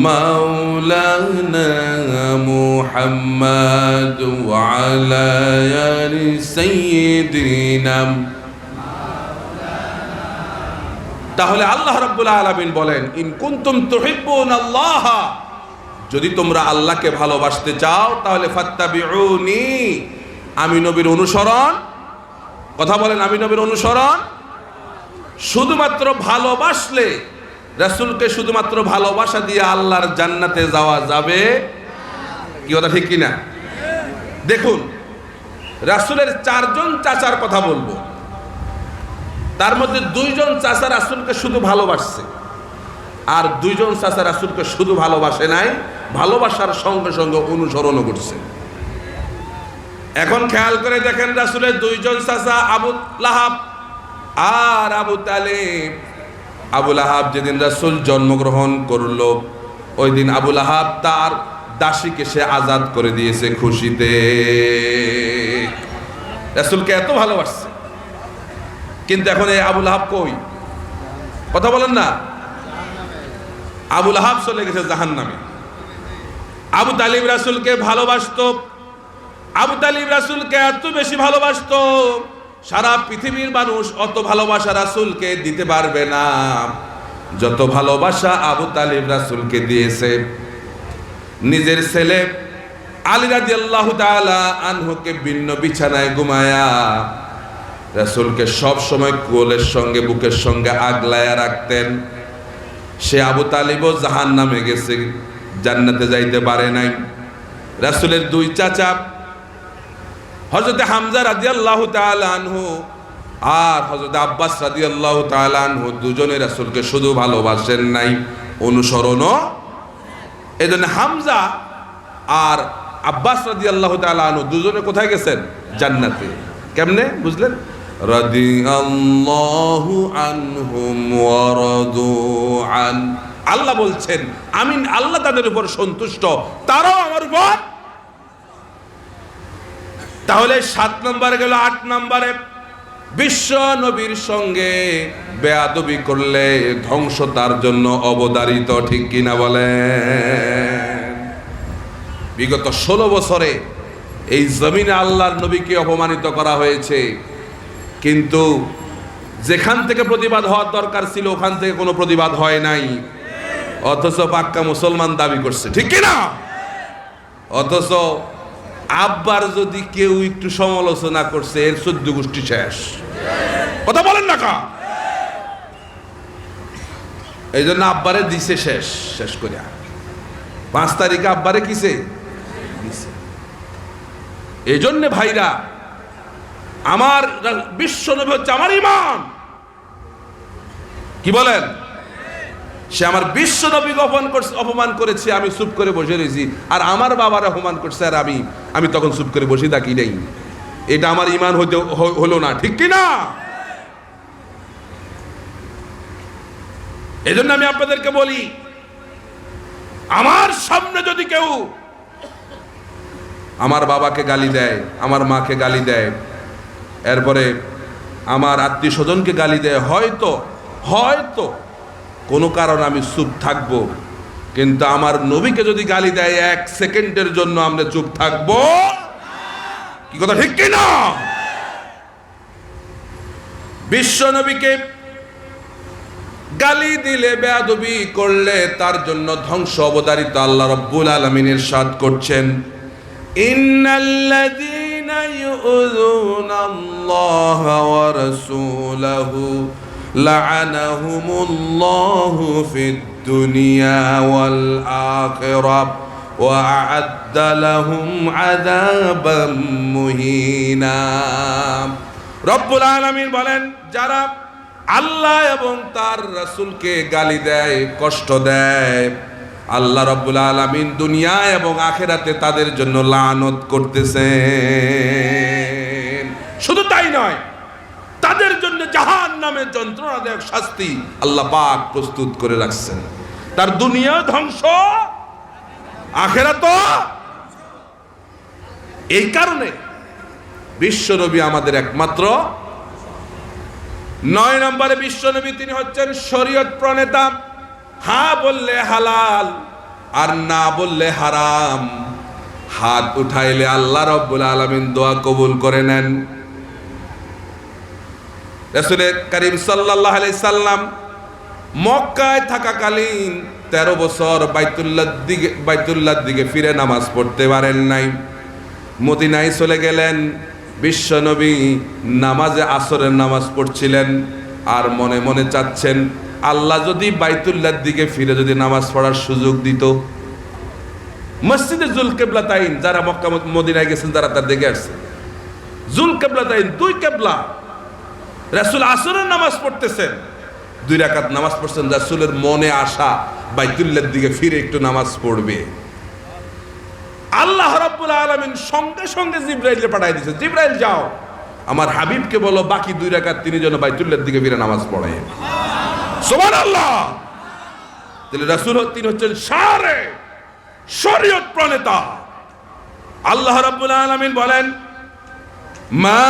مولانا محمد وعلى آل سيدنا তাহলে আল্লাহ রাব্বুল আলামিন বলেন ইন কুনতুম তুহিব্বুন আল্লাহ যদি তোমরা আল্লাহকে ভালোবাসতে চাও তাহলে ফাত্তাবিউনি আমি নবীর অনুসরণ কথা বলেন আমি নবীর অনুসরণ শুধুমাত্র ভালোবাসলে রাসূলকে শুধুমাত্র ভালোবাসা দিয়ে আল্লাহর জান্নাতে যাওয়া যাবে? কি কথা ঠিক কিনা? দেখুন, রাসূলের চারজন চাচার কথা বলব। তার মধ্যে দুইজন চাচা রাসুলকে শুধু ভালোবাসছে, আর দুইজন চাচা রাসুলকে শুধু ভালোবাসে নাই, ভালোবাসার সঙ্গে সঙ্গে অনুসরণও করছে। এখন খেয়াল করে দেখেন রাসুলের দুইজন চাচা আবু লাহাব আর আবু তালেব। আবু লাহাব যেদিন রাসুল জন্মগ্রহণ করল ওই দিন আবুল লাহাব তার দাসীকে সে আজাদ করে দিয়েছে খুশিতে। রাসুলকে এত ভালোবাসছে। কিন্তু এখন এই আবুল আহাব কই? কথা বলেন না। আবুল আহাব চলে গেছে জাহান নামে আবু তালিব রাসুলকে ভালোবাসত। আবু তালিব রাসুলকে এত বেশি ভালোবাসত। সারা পৃথিবীর মানুষ অত ভালোবাসা রাসুলকে দিতে পারবে না। যত ভালোবাসা আবু তালিব রাসুলকে দিয়েছে। নিজের ছেলে আলী রাজি আল্লাহ আনহুকে ভিন্ন বিছানায় ঘুমায়া রাসুলকে সব সময় কোলের সঙ্গে, বুকের সঙ্গে আগলায়া রাখতেন। সে আবু তালিবও জাহান নামে গেছে, জান্নাতে যাইতে পারে নাই। রাসুলের দুই চাচা হজরত হামজা রাজি আল্লাহ আনহু আর হজরত আব্বাস রাজি আল্লাহ আনহু দুজনে রাসুলকে শুধু ভালোবাসেন নাই, অনুসরণও জন্য হামজা আর আব্বাস রাজি আল্লাহ আনহু দুজনে কোথায় গেছেন? জান্নাতে। কেমনে? বুঝলেন? রাদি আল্লাহ আনহুম আন। আল্লাহ বলছেন, আমিন, আল্লাহ তাদের উপর সন্তুষ্ট, তারাও আমার উপর তাহলে সাত নম্বরে গেল, আট নম্বরে। বিশ্ব নবীর সঙ্গে বেয়াদবি করলে ধ্বংস তার জন্য অবদারিত, ঠিক কিনা বলেন? বিগত ষোলো বছরে এই জমিনে আল্লাহর নবীকে অপমানিত করা হয়েছে। কিন্তু যেখান থেকে প্রতিবাদ হওয়ার দরকার ছিল, ওখান থেকে কোনো প্রতিবাদ হয় নাই। অথচ পাক্কা মুসলমান দাবি করছে, ঠিক কিনা? অথচ আব্বার যদি কেউ একটু সমালোচনা করছে, এর চোদ্দ গোষ্ঠী শেষ। কথা বলেন না কা। এই জন্য আব্বারে দিছে শেষ শেষ করে পাঁচ তারিখে আব্বারে কিসে? দিছে। এই জন্যে ভাইরা, আমার বিশ্ব নবী হচ্ছে আমার ইমান কি বলেন? সে আমার বিশ্ব নবীকে অপমান করছে, অপমান করেছে, আমি চুপ করে বসে রয়েছি। আর আমার বাবার অপমান করছে, আর আমি আমি তখন চুপ করে বসে থাকি নেই। এটা আমার ইমান হইতে হলো না, ঠিক কি না? জন্য আমি আপনাদেরকে বলি, আমার সামনে যদি কেউ আমার বাবাকে গালি দেয়, আমার মাকে গালি দেয়, এরপরে আমার আত্মীয় স্বজনকে গালি দেয়, হয়তো হয়তো কোনো কারণ আমি চুপ থাকব। কিন্তু আমার নবীকে যদি গালি দেয় এক সেকেন্ডের জন্য আমরা চুপ থাকব। কি কথা, ঠিক কিনা বিশ্ব নবীকে গালি দিলে, বেয়াদবি করলে তার জন্য ধ্বংস অবতারিত আল্লাহ রব্বুল আলমিনের সাদ করছেন। ইন্নাল্লাযীনা ইউযুনা আল্লাহ ওয়া রাসূলাহু লা'আনাহুমুল্লাহু ফিদ দুনিয়া ওয়াল আখিরাহ وأعد لهم عذابا مهينا রব্বুল আলামিন বলেন যারা আল্লাহ এবং তার রাসূলকে গালি দেয় কষ্ট দেয় আল্লাহ রব্বুল আলামিন দুনিয়া এবং আখেরাতে তাদের জন্য লানত করতেছেন শুধু তাই নয় তাদের জন্য জাহান নামে যন্ত্রণাদায়ক শাস্তি আল্লাহ পাক প্রস্তুত করে রাখছেন। তার দুনিয়া ধ্বংস আখেরা তো এই কারণে বিশ্বনবী আমাদের একমাত্র। নয় নম্বরে বিশ্বনবী তিনি হচ্ছেন শরীয়ত প্রণেতা। হা বললে হালাল, আর না বললে হারাম। হাত উঠাইলে আল্লাহ রব্বুল আলমিন দোয়া কবুল করে নেন। রসুলের করিম সাল্লাহ সাল্লাম মক্কায় থাকাকালীন তেরো বছর বাইতুল্লার দিকে বাইতুল্লার দিকে ফিরে নামাজ পড়তে পারেন নাই। মদিনায় চলে গেলেন বিশ্বনবী নামাজে আসরের নামাজ পড়ছিলেন আর মনে মনে চাচ্ছেন, আল্লাহ যদি বাইতুল্লার দিকে ফিরে যদি নামাজ পড়ার সুযোগ দিত। মসজিদে জুল কেবলা তাইন যারা মক্কা, মদিনায় গেছেন, তারা তার দেখে আসছে। জুল কেবলা তাইন দুই কেবলা? রাসুল আসরের নামাজ পড়তেছেন। দুই রাকাত নামাজ পড়ছেন, রাসুলের মনে আসা বাইতুল্লার দিকে ফিরে একটু নামাজ পড়বে। আল্লাহ রাব্বুল আলামিন সঙ্গে সঙ্গে জিব্রাইলকে পাঠাই দিয়েছে, জিব্রাইল, যাও। আমার হাবিবকে বলো, বাকি দুই রাকাত তিনি যেন বাইতুল্লার দিকে ফিরে নামাজ পড়ে। আল্লাহ তাহলে রাসূল তিনি হচ্ছেন সারে শরীয়ত প্রণেতা। আল্লাহ রাব্বুল আলামিন বলেন মা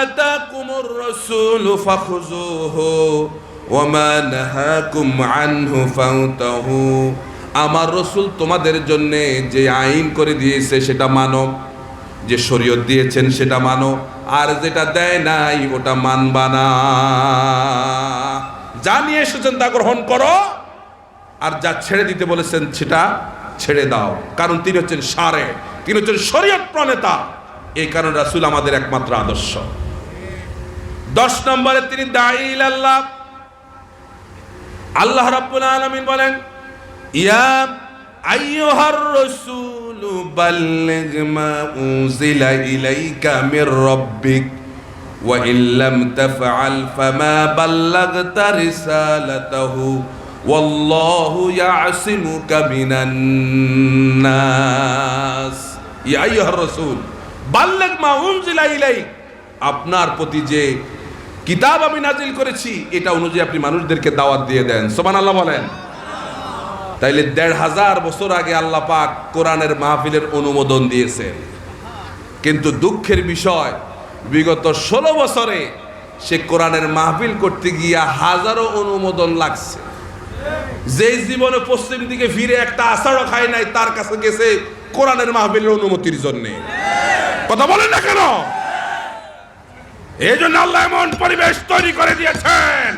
আতাকুমুর রাসূলু ফাখুযুহু ওয়া মা নাহাকুম আনহু আমার রসুল তোমাদের জন্য যে আইন করে দিয়েছে সেটা মানো, যে শরীয়ত দিয়েছেন সেটা মানো, আর যেটা দেয় নাই ওটা মানবা না। যা নিয়ে এসেছেন তা গ্রহণ করো, আর যা ছেড়ে দিতে বলেছেন সেটা ছেড়ে দাও। কারণ তিনি হচ্ছেন সারে, তিনি হচ্ছেন শরীয়ত প্রণেতা। এই কারণে রাসুল আমাদের একমাত্র আদর্শ। দশ নম্বরে তিনি দাইল আল্লাহ আল্লাহ রাব্বুল আলামিন বলেন, ইয়া আইয়ুহার রাসূলু বাল্লিগ মা উনজিলা ইলাইকা মির রাব্বিক, ওয়া ইল্লাম তাফআল ফামা বাল্লাগতা রিসালাতাহু, ওয়াল্লাহু ইয়াসিমুকা মিনান নাস ইয়া আইয়ুহার রাসূল। বাল্লিগ মা উনজিলা ইলাইক, আপনার প্রতি যে কিতাব আমি নাজিল করেছি, এটা অনুযায়ী আপনি মানুষদেরকে দাওয়াত দিয়ে দেন। সোমান আল্লাহ বলেন। তাইলে দেড় হাজার বছর আগে আল্লাহ পাক কোরআনের মাহফিলের অনুমোদন দিয়েছেন। কিন্তু দুঃখের বিষয়, বিগত ষোলো বছরে সে কোরআনের মাহফিল করতে গিয়া হাজারো অনুমোদন লাগছে। যে জীবনে পশ্চিম দিকে ফিরে একটা আষাঢ় খায় নাই, তার কাছে গেছে কোরআনের মাহফিলের অনুমতির জন্যে। কথা বলেন না কেন? এই জন্য আল্লাহ এমন পরিবেশ তৈরি করে দিয়েছেন।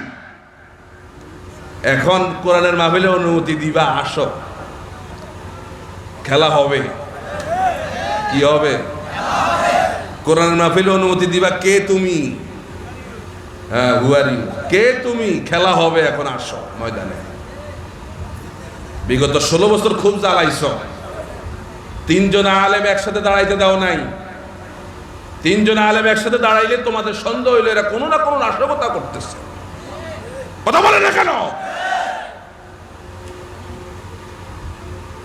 এখন কোরআনের মাহফিলে অনুমতি দিবা, আসো। খেলা হবে। কি হবে? কোরআনের মাহফিলে অনুমতি দিবা, কে তুমি? হ্যাঁ হুয়ারি কে তুমি? খেলা হবে, এখন আসো ময়দানে। বিগত ষোলো বছর খুব জ্বালাইছ। তিনজন আলেম একসাথে দাঁড়াইতে দাও নাই। তিনজন আলেম একসাথে দাঁড়াইলে তোমাদের সন্দেহ হইলে এরা কোনো না কোনো নাশকতা করতেছে। কথা বলে না কেন?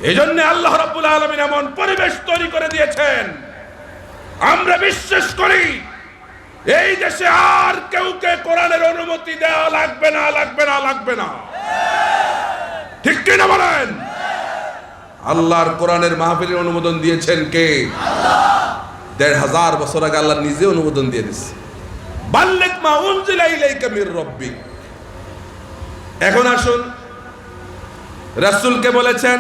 এই জন্য আল্লাহ রাব্বুল আলামিন এমন পরিবেশ তৈরি করে দিয়েছেন। আমরা বিশ্বাস করি, এই দেশে আর কেউ কে কোরআনের অনুমতি দেওয়া লাগবে না লাগবে না লাগবে না। ঠিক কিনা বলেন? আল্লাহর কোরআনের মাহফিলের অনুমোদন দিয়েছেন কে? দেড় হাজার বছর আগে আল্লাহ নিজে অনুমোদন দিয়ে দিচ্ছে বাল্লেক মা উনজিলা ইলাইকা মির রব্বিক। এখন আসুন, রাসূলকে বলেছেন,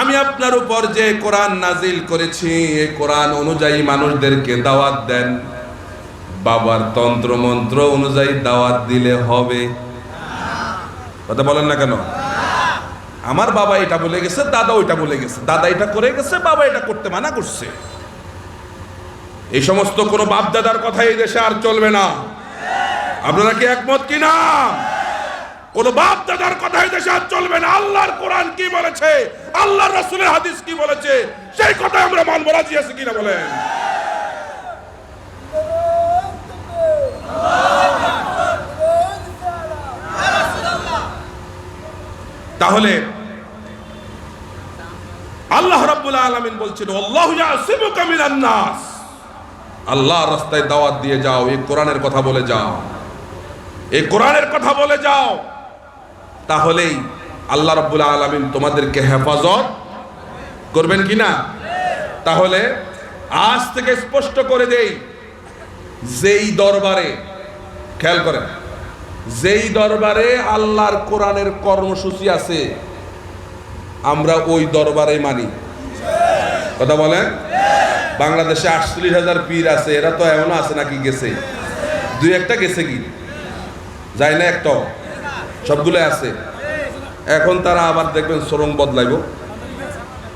আমি আপনার উপর যে কোরআন নাজিল করেছি, এই কোরআন অনুযায়ী মানুষদেরকে দাওয়াত দেন। বাবার তন্ত্র মন্ত্র অনুযায়ী দাওয়াত দিলে হবে। কথা বলেন না কেন? আমার বাবা এটা বলে গেছে, দাদা ওইটা বলে গেছে, দাদা এটা করে গেছে, বাবা এটা করতে মানা করছে। এই সমস্ত কোনো বাপদাদার কথা এই দেশে আর চলবে না। আপনারা কি একমত কি না? কোন বাপ দাদার কথা এই দেশে আর চলবে না। আল্লাহর কোরআন কি বলেছে? আল্লাহর রাসূলের হাদিস কি বলেছে? সেই কথা আমরা মানব। রাজি আছি কিনা বলেন? তাহলে আল্লাহ রাব্বুল আলামিন বলছেন, আল্লাহু ইয়াসিমুকা মিনান নাস। আল্লাহ রাস্তায় দাওয়াত দিয়ে যাও, এই কোরআনের কথা বলে যাও। এই কোরআনের কথা বলে যাও। তাহলেই আল্লাহ রাব্বুল আলামিন তোমাদেরকে হেফাজত করবেন কি না? তাহলে আজ থেকে স্পষ্ট করে দেই, যেই দরবারে, খেয়াল করেন, যেই দরবারে আল্লাহর কোরআনের কর্মসূচি আছে, আমরা ওই দরবারে মানি। কথা বলেন? বাংলাদেশে আটচল্লিশ হাজার পীর আছে, এরা তো এমনও আছে নাকি গেছে? দুই একটা গেছে কি? যায় না একটা? সবগুলো আছে। এখন তারা আবার দেখবেন সরং বদলাইব।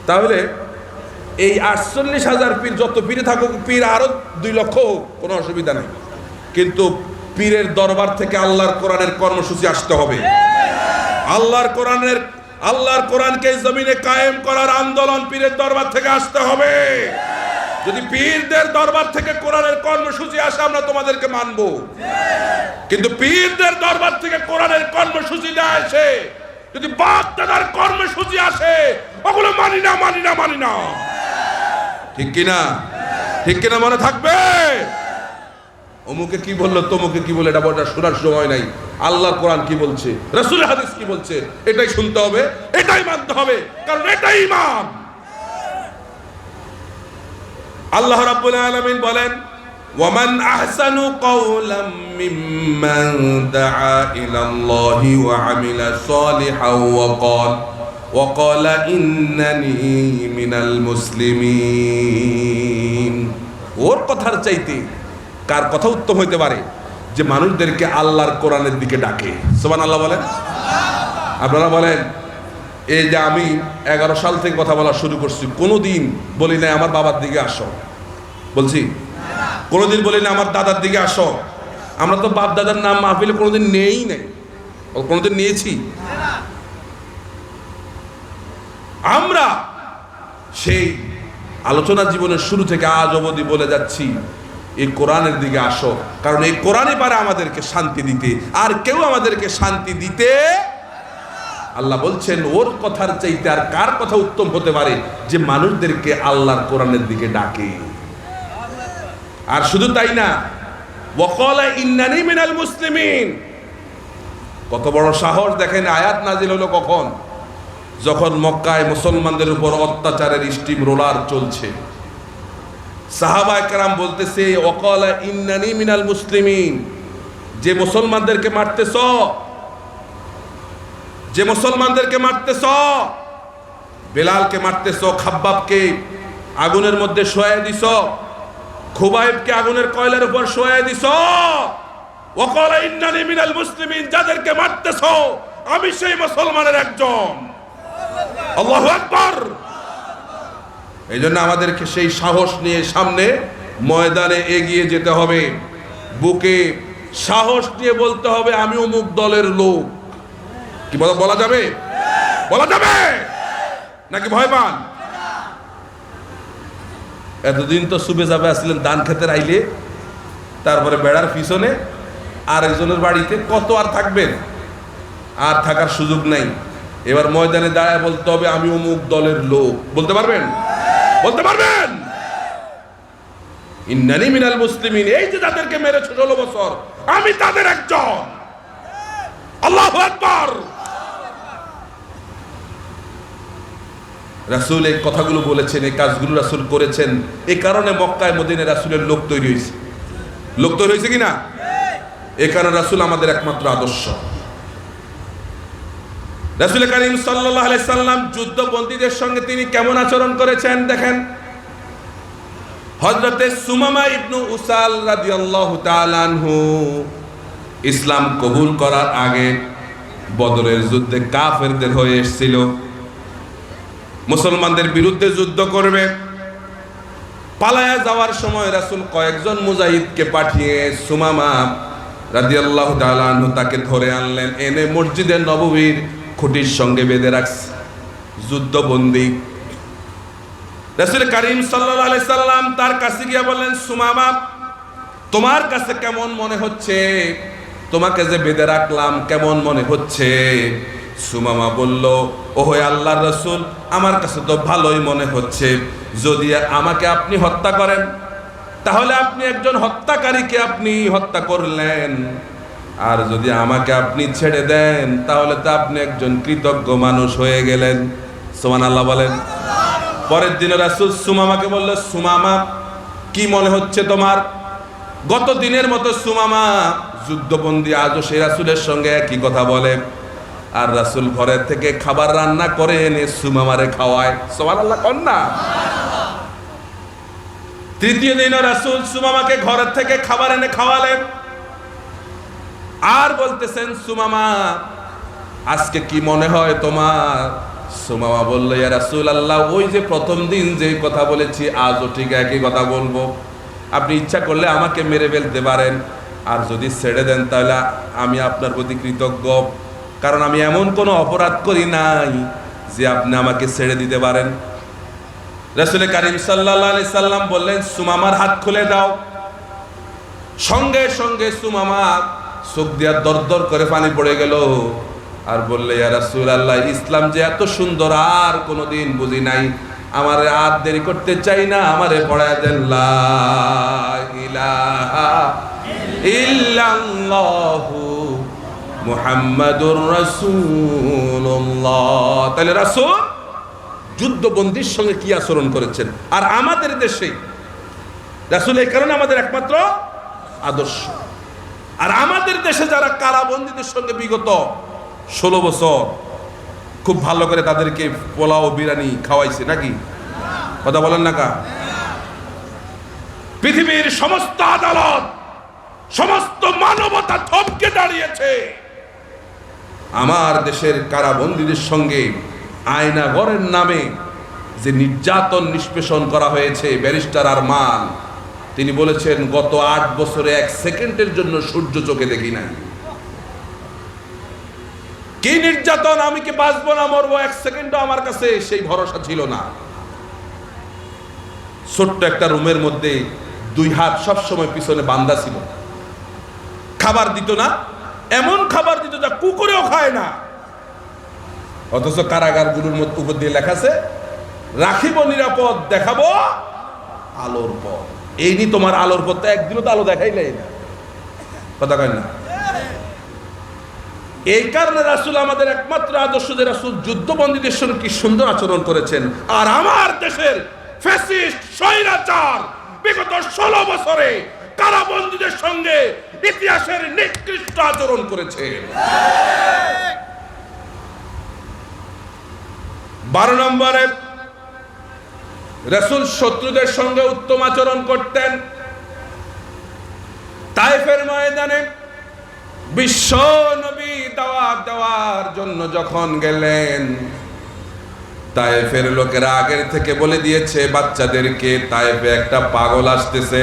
তাহলে এই আটচল্লিশ হাজার পীর যত পীরে থাকুক, পীর আরও দুই লক্ষ হোক, কোনো অসুবিধা নেই। কিন্তু পীরের দরবার থেকে আল্লাহর কোরআনের কর্মসূচি আসতে হবে। আল্লাহর কোরআনের আল্লাহর কোরআনকে জমিনে কায়েম করার আন্দোলন পীরের দরবার থেকে আসতে হবে। যদি পীরদের দরবার থেকে কোরআনের কর্মসূচি আসে, আমরা তোমাদেরকে মানব। কিন্তু পীরদের দরবার থেকে কোরআনের কর্মসূচি না আসে, যদি বাপ দাদার কর্মসূচি আসে, ওগুলো মানি না মানি না মানি না। ঠিক কিনা? ঠিক কিনা মনে থাকবে? অমুকে কি বলল, তমুকে কি বলে এটা বলটা শোনার সময় নাই। আল্লাহ কোরআন কি বলছে রসুল হাদিস কি বলছে, এটাই শুনতে হবে, এটাই মানতে হবে, কারণ এটাই ইমান। আল্লাহ রাব্বুল আলামিন বলেন, ওয়ামান আহসানু কাওলাম মিম্মান দাআ ইলা আল্লাহি ওয়া আমিলা সালিহান ওয়া ক্বাল, ওয়া ক্বালা ইন্নানি মিনাল মুসলিমিন। ওর কথার চাইতে কার কথা উত্তম হইতে পারে? যে মানুষদেরকে আল্লাহর কোরআনের দিকে ডাকে। সোমান আল্লাহ বলেন? আপনারা বলেন, এই যে আমি এগারো সাল থেকে কথা বলা শুরু করছি, কোনোদিন বলি না আমার বাবার দিকে আসো। বলছি, কোনোদিন বলি না আমার দাদার দিকে আসো। আমরা তো বাপ দাদার নাম মাহফিলে কোনোদিন নেই নাই ও কোনোদিন নিয়েছি। আমরা সেই আলোচনা জীবনের শুরু থেকে আজ অবধি বলে যাচ্ছি এই কোরআনের দিকে আসো। কারণ এই কোরআনই পারে আমাদেরকে শান্তি দিতে। আর কেউ আমাদেরকে শান্তি দিতে আল্লাহ বলছেন, ওর কথার চাইতে আর কার কথা উত্তম হতে পারে? যে মানুষদেরকে আল্লাহর কোরআনের দিকে ডাকে। আর শুধু তাই না, ওয়াকালা ইন্নানি মিনাল মুসলিমিন। কত বড় সাহস দেখেন, আয়াত নাজিল হলো কখন? যখন মক্কায় মুসলমানদের উপর অত্যাচারের স্টিম রোলার চলছে। সাহাবা একরাম বলতেছে ওয়াকালা ইন্নানি মিনাল মুসলিমিন। যে মুসলমানদেরকে মারতেছ, যে মুসলমানদেরকে মারতেছ, বেলালকে মারতেছ, খাব্বাবকে আগুনের মধ্যে শোয়া দিছ, খুবাইবকে আগুনের কয়লার উপর শোয়া দিছ, ওকলা ইন্নানি মিনাল মুসলিমিন, যাদেরকে মারতেছ, আমি সেই মুসলমানের একজন। আল্লাহু আকবার! এই জন্য আমাদেরকে সেই সাহস নিয়ে সামনে ময়দানে এগিয়ে যেতে হবে। বুকে সাহস নিয়ে বলতে হবে আমি অমুক দলের লোক। কি বলা যাবে? বলা যাবে? নাকি ভয় পান? এতদিন তো সুবে যাবে আসলেন দান খেতে আইলে, তারপরে বেড়ার পিছনে আর একজনের বাড়িতে কত আর থাকবেন? আর থাকার সুযোগ নাই। এবার ময়দানে দাঁড়ায় বলতে হবে আমি অমুক দলের লোক। বলতে পারবেন? বলতে পারবেন? ইন্নানি মিনাল মুসলিমিন, এই যে যাদেরকে মেরেছে ষোলো বছর, আমি তাদের একজন। আল্লাহ আকবার। রাসূল এই কথাগুলো বলেছেন, এই কাজগুলো রাসূল করেছেন। এই কারণে মক্কায় মদিনে রাসূলের লোক তৈরি হয়েছে। লোক তৈরি হয়েছে কিনা? এই কারণে রাসূল আমাদের একমাত্র আদর্শ। রাসূল করিম আলাইহি সাল্লাম যুদ্ধবন্দীদের সঙ্গে তিনি কেমন আচরণ করেছেন দেখেন? হজরতে সুমামা ইবনু উসাল রাদিয়াল্লাহু তাআলা আনহু ইসলাম কবুল করার আগে বদরের যুদ্ধে কাফেরদের হয়ে এসেছিল। মুসলমানদের বিরুদ্ধে যুদ্ধ করবে। পালায়া যাওয়ার সময় রাসুল কয়েকজন মুজাহিদকে পাঠিয়ে সুমামা রাদিয়াল্লাহু তাআলা আনহু তাকে ধরে আনলেন। এনে মসজিদে নববীর খুঁটির সঙ্গে বেঁধে রাখছে। যুদ্ধবন্দী। রাসূল করিম আলাইহি সাল্লাম তার কাছে গিয়ে বললেন, সুমামা, তোমার কাছে কেমন মনে হচ্ছে? তোমাকে যে বেঁধে রাখলাম, কেমন মনে হচ্ছে? সুমামা বলল, ওহে আল্লাহর রসুল, আমার কাছে তো ভালোই মনে হচ্ছে। যদি আমাকে আপনি হত্যা করেন, তাহলে আপনি একজন হত্যাকারীকে আপনি হত্যা করলেন। আর যদি আমাকে আপনি ছেড়ে দেন, তাহলে তো আপনি একজন কৃতজ্ঞ মানুষ হয়ে গেলেন। সোমান আল্লাহ বলেন। পরের দিনে রাসুল সুমামাকে বলল, সুমামা, কি মনে হচ্ছে তোমার? গত দিনের মতো সুমামা যুদ্ধবন্দী আজও সেই রাসুলের সঙ্গে একই কথা বলে। আর রাসুল ঘরের থেকে খাবার রান্না করে এনে সুমামারে খাওয়ায়। সোমান আল্লাহ কন্যা তৃতীয় দিন রাসুল সুমামাকে ঘরের থেকে খাবার এনে খাওয়ালেন। আর বলতেছেন, সুমামা, আজকে কি মনে হয় তোমার? সুমামা বলল, ইয়া রাসুল আল্লাহ ওই যে প্রথম দিন যে কথা বলেছি, আজও ঠিক একই কথা বলব। আপনি ইচ্ছা করলে আমাকে মেরে ফেলতে পারেন, আর যদি ছেড়ে দেন তাহলে আমি আপনার প্রতি কৃতজ্ঞ। কারণ আমি এমন কোনো অপরাধ করি নাই যে আপনি আমাকে ছেড়ে দিতে পারেন। রসুল করিম সাল্লাহ আলি সাল্লাম বললেন, সুমামার হাত খুলে দাও। সঙ্গে সঙ্গে সুমামা চোখ দিয়া দর করে পানি পড়ে গেল। আর বললে রাসূল আল্লাহ ইসলাম যে এত সুন্দর, আর কোনোদিন বুঝি নাই। আমারে আর দেরি করতে চাই না, আমারে পড়ায় দেন ইল্লাল্লাহু মুহাম্মাদুর রাসূলুল্লাহ। তাহলে রাসূল যুদ্ধবন্দির সঙ্গে কি আচরণ করেছেন? আর আমাদের দেশে, রাসূল এই কারণে আমাদের একমাত্র আদর্শ। আর আমাদের দেশে যারা কারাবন্দীদের সঙ্গে বিগত ষোলো বছর খুব ভালো করে তাদেরকে পোলাও, বিরিয়ানি খাওয়াইছে, নাকি? কথা বলেন না কা? পৃথিবীর সমস্ত আদালত, সমস্ত মানবতা থমকে দাঁড়িয়েছে। আমার দেশের কারাবন্দীদের সঙ্গে আয়নাগরের নামে যে নির্যাতন নিষ্পেষণ করা হয়েছে, ব্যারিস্টার আর মান তিনি বলেছেন, গত আট বছরে এক সেকেন্ডের জন্য সূর্য চোখে দেখি নাই। কি নির্যাতন, আমি কি বাঁচবো না মরবো? এক সেকেন্ডও আমার কাছে সেই ভরসা ছিল না। ছোট্ট একটা রুমের মধ্যে দুই হাত সব সময় পিছনে বান্দা ছিল। খাবার দিত না, এমন খাবার দিত যা কুকুরেও খায় না। অথচ কারাগারগুলোর মধ্যে উপর দিয়ে লেখা আছে, রাখিব নিরাপদ, দেখাবো আলোর পথ। এই নি তোমার আলোর পথ একদিনও তো আলো দেখাইলে না। কথা কয় না? এই কারণে রাসুল আমাদের একমাত্র আদর্শ যে রাসুল যুদ্ধবন্দীদের সঙ্গে কি সুন্দর আচরণ করেছেন। আর আমার দেশের ফ্যাসিস্ট, স্বৈরাচার বিগত ষোলো বছরে কারাবন্দীদের সঙ্গে ইতিহাসের নিকৃষ্ট আচরণ করেছে। বারো নম্বরে রসুল শত্রুদের সঙ্গে উত্তম আচরণ করতেন। তাইফের ময়দানে বিশ্ব নবী দাওয়াত দেওয়ার জন্য যখন গেলেন, তাইফের লোকেরা আগের থেকে বলে দিয়েছে, বাচ্চাদেরকে তাইফে একটা পাগল আসতেছে।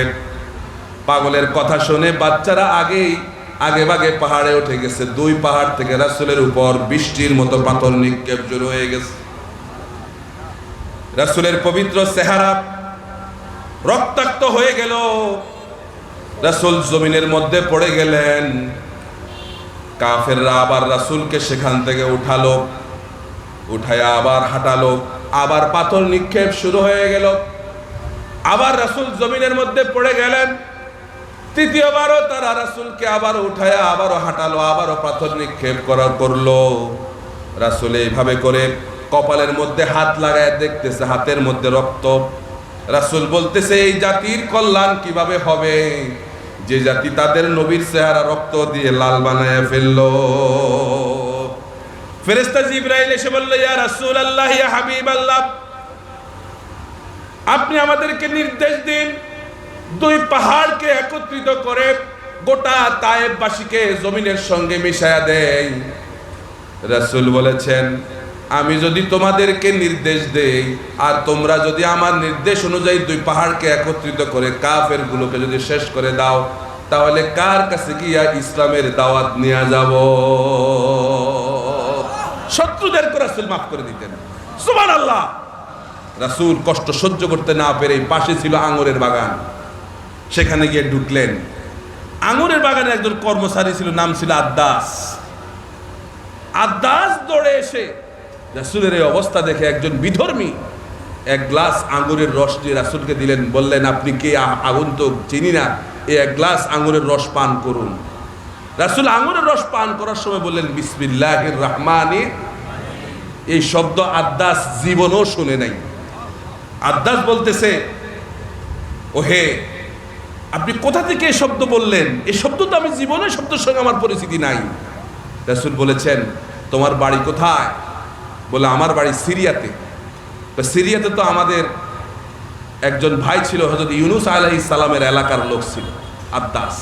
পাগলের কথা শুনে বাচ্চারা আগেই আগে বাগে পাহাড়ে উঠে গেছে। দুই পাহাড় থেকে রাসুলের উপর বৃষ্টির মতো পাথর নিক্ষেপ শুরু হয়ে গেছে। রাসুলের পবিত্র চেহারা রক্তাক্ত হয়ে গেল। রাসুল জমিনের মধ্যে পড়ে গেলেন। কাফেররা আবার রাসুলকে সেখান থেকে উঠালো, উঠায় আবার হাঁটালো, আবার পাথর নিক্ষেপ শুরু হয়ে গেল। আবার রাসুল জমিনের মধ্যে পড়ে গেলেন। তৃতীয়বারও তারা রাসুলকে আবার উঠায়, আবারও হাঁটালো, আবারও পাথর নিক্ষেপ করা করল। রাসুল এইভাবে করে কপালের মধ্যে হাত লাগায় দেখতেছে, হাতের মধ্যে রক্ত। রাসুল বলতেছে, এই জাতির কল্যাণ কীভাবে হবে? যে জাতি তাদের নবীর চেহারা রক্ত দিয়ে লাল বানায় ফেলল। ফেরেস্তা জিব্রাইল এসে বলল, ইয়া রাসূল আল্লাহ ইয়া হাবিব আল্লাহ আপনি আমাদেরকে নির্দেশ দিন, দুই পাহাড়কে একত্রিত করে গোটা তায়েববাসীকে জমিনের সঙ্গে মিশায়া দেয় রাসূল বলেছেন আমি যদি তোমাদেরকে নির্দেশ দেই, আর তোমরা যদি আমার নির্দেশ অনুযায়ী দুই পাহাড়কে একত্রিত করে কাফের গুলোকে যদি শেষ করে দাও, তাহলে কার কাছে গিয়া ইসলামের দাওয়াত নিয়ে যাব? শত্রুদের রাসুল মাফ করে দিতেন। সুমান আল্লাহ রাসুল কষ্ট সহ্য করতে না পেরে পাশে ছিল আঙুরের বাগান। সেখানে গিয়ে ঢুকলেন। আঙুরের বাগানে একজন কর্মচারী ছিল, নাম ছিল আদাস আদাস দৌড়ে এসে রাসুলের এই অবস্থা দেখে একজন বিধর্মী এক গ্লাস আঙুরের রস দিয়ে রাসুলকে দিলেন, বললেন, আপনি কে? আগুন তো চিনি না। এই এক গ্লাস আঙুরের রস পান করুন। রাসুল আঙুরের রস পান করার সময় বললেন বিসমিল্লাহ রহমানি এই শব্দ আদাস জীবনও শুনে নাই। আদাস বলতেছে ও হে আপনি কোথা থেকে এই শব্দ বললেন? এই শব্দ তো আমি জীবনে শব্দের সঙ্গে আমার পরিচিতি নাই। রাসুল বলেছেন, তোমার বাড়ি কোথায়? বলে, আমার বাড়ি সিরিয়াতে। তো সিরিয়াতে তো আমাদের একজন ভাই ছিল হজরত ইউনুস আলাহ ইসালামের এলাকার লোক ছিল আব্দাস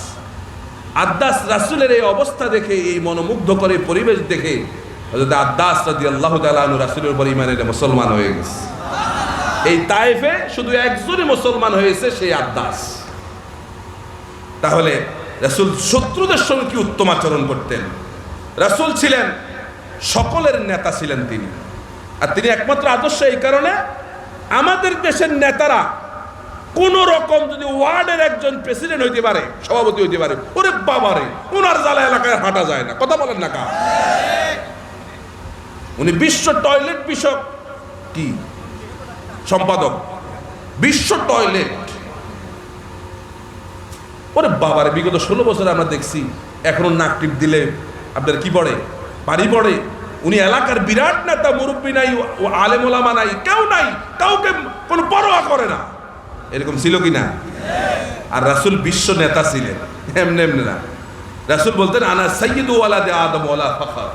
আব্দাস রাসুলের এই অবস্থা দেখে, এই মনোমুগ্ধ করে পরিবেশ দেখে হজরত আব্দাস রাজি আল্লাহ তালু রাসুলের উপর ইমানের মুসলমান হয়ে গেছে। এই তাইফে শুধু একজনই মুসলমান হয়েছে, সেই আব্দাস তাহলে রাসুল শত্রুদের সঙ্গে কি উত্তম আচরণ করতেন? রাসুল ছিলেন সকলের নেতা ছিলেন তিনি। আর তিনি একমাত্র আদর্শ এই কারণে আমাদের দেশের নেতারা কোন রকম যদি ওয়ার্ডের একজন প্রেসিডেন্ট হইতে পারে, সভাপতি হইতে পারে, ওরে বাবারে ওনার জ্বালা এলাকায় হাঁটা যায় না। কথা বলেন না কা উনি বিশ্ব টয়লেট বিষয়ক কি? সম্পাদক। বিশ্ব টয়লেট। ওরে বাবারে, বিগত ষোলো বছর আমরা দেখছি, এখনও নাক টিপ দিলে আপনার কি পড়ে? বাড়ি পড়ে। উনি এলাকার বিরাট নেতা, মুরব্বী নাই আলেমোলামা নাই, কেউ নাই, কাউকে কোনো পরোয়া করে না। এরকম ছিল কি না? আর রাসুল বিশ্ব নেতা ছিলেন। এমনি এমনি না। রাসুল বলতেন, আনা সৈয়দ ওয়ালা দে আদম ওয়ালা ফখর।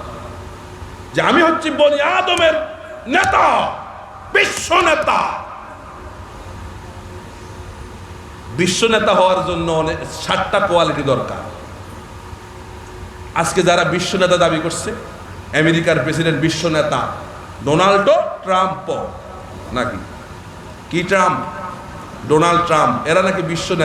যে আমি হচ্ছি বনি আদমের নেতা, বিশ্ব নেতা। বিশ্ব নেতা হওয়ার জন্য অনেক সাতটা কোয়ালিটি দরকার। আজকে যারা বিশ্ব নেতা দাবি করছে, আমেরিকার প্রেসিডেন্ট বিশ্ব নেতা ডোনাল্ডো ট্রাম্প নাকি? কি ট্রাম্প? ডোনাল্ড ট্রাম্প, এরা নাকি বিশ্ব